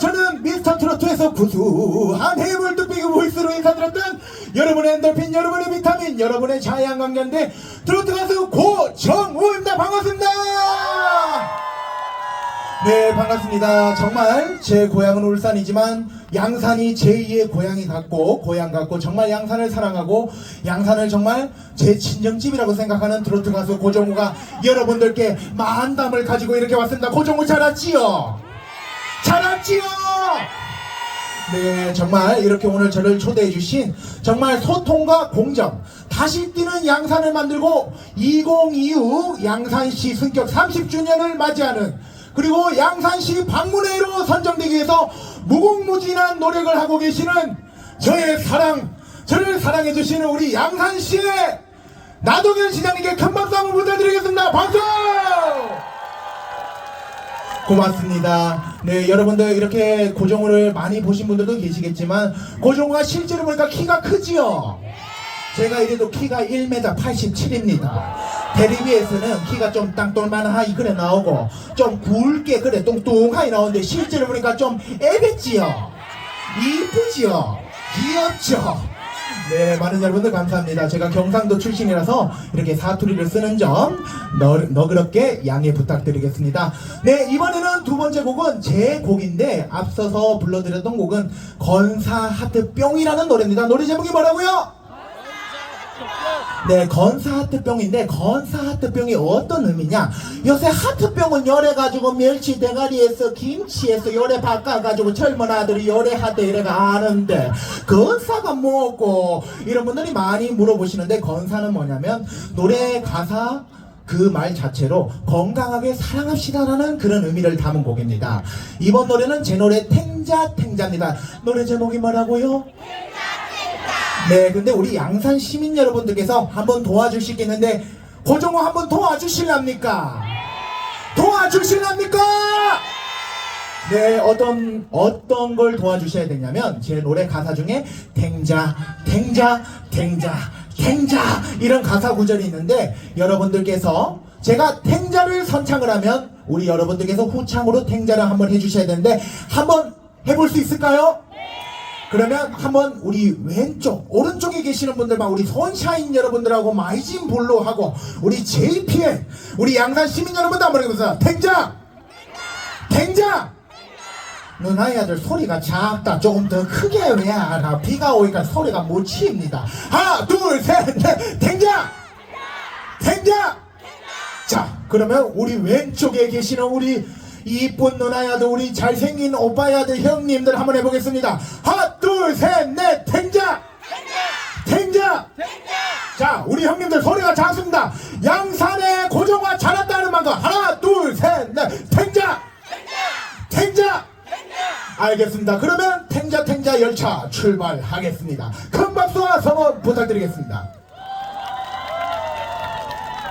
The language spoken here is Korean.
저는 미스터 트로트에서 구수한 해물 뚝배기 보이스로 인사드렸던 여러분의 엔돌핀, 여러분의 비타민, 여러분의 자양강견대 트로트 가수 고정우입니다. 반갑습니다. 네, 반갑습니다. 정말 제 고향은 울산이지만 양산이 제2의 고향이 같고 고향 같고 정말 양산을 사랑하고 양산을 정말 제 친정집이라고 생각하는 트로트 가수 고정우가 여러분들께 만담을 가지고 이렇게 왔습니다. 고정우 잘 왔지요? 잘 왔지요? 네, 정말 이렇게 오늘 저를 초대해 주신 정말 소통과 공정 다시 뛰는 양산을 만들고 2025 양산시 승격 30주년을 맞이하는 그리고 양산시 방문회로 선정되기 위해서 무궁무진한 노력을 하고 계시는 저의 사랑, 저를 사랑해 주시는 우리 양산시의 나동현 시장님께 큰 박수 한번 부탁드리겠습니다. 박수! 고맙습니다. 네, 여러분들 이렇게 고정우를 많이 보신 분들도 계시겠지만 고정우가 실제로 보니까 키가 크지요? 제가 이래도 키가 1m 87입니다. 대리비에서는 키가 좀 땅돌만하게 그래 나오고 좀 굵게 그래 뚱뚱하게 나오는데 실제로 보니까 좀 애백지요? 이쁘지요? 귀엽죠? 네, 많은 여러분들 감사합니다. 제가 경상도 출신이라서 이렇게 사투리를 쓰는 점 너, 너그럽게 양해 부탁드리겠습니다. 네, 이번에는 두 번째 곡은 제 곡인데 앞서서 불러드렸던 곡은 건사 하트 뿅이라는 노래입니다. 노래 제목이 뭐라고요? 네, 건사 하트병인데 건사 하트병이 어떤 의미냐? 요새 하트병은 열해가지고 멸치 대가리에서 김치에서 열해 바꿔가지고 젊은 아들이 열해하대 이래가 아는데 건사가 뭐고 이런 분들이 많이 물어보시는데 건사는 뭐냐면 노래 가사 그말 자체로 건강하게 사랑합시다라는 그런 의미를 담은 곡입니다. 이번 노래는 제 노래 탱자 탱자입니다. 노래 제목이 뭐라고요? 네, 근데 우리 양산 시민 여러분들께서 한번 도와주시겠는데 고정호 한번 도와주실랍니까? 도와주실랍니까? 네, 어떤 어떤 걸 도와주셔야 되냐면 제 노래 가사 중에 탱자, 탱자, 탱자, 탱자 이런 가사 구절이 있는데 여러분들께서 제가 탱자를 선창을 하면 우리 여러분들께서 후창으로 탱자를 한번 해주셔야 되는데 한번 해볼 수 있을까요? 그러면 한번 우리 왼쪽, 오른쪽에 계시는 분들만 우리 손샤인 여러분들하고 마이진 볼로 하고 우리 JPN, 우리 양산 시민 여러분들 한번 해보세요. 탱자! 탱자! 누나이 아들 소리가 작다. 조금 더 크게 왜 하나? 비가 오니까 소리가 못 치입니다. 하나, 둘, 셋, 넷, 탱자! 탱자! 자, 그러면 우리 왼쪽에 계시는 우리 이쁜 누나야들, 우리 잘생긴 오빠야들, 형님들 한번 해보겠습니다. 하나, 둘, 셋, 넷, 탱자! 탱자! 자, 우리 형님들 소리가 작습니다. 양산의 고정화 잘한다는 만큼 하나, 둘, 셋, 넷, 탱자! 탱자! 알겠습니다. 그러면 탱자 탱자 열차 출발하겠습니다. 큰 박수와 성원 부탁드리겠습니다.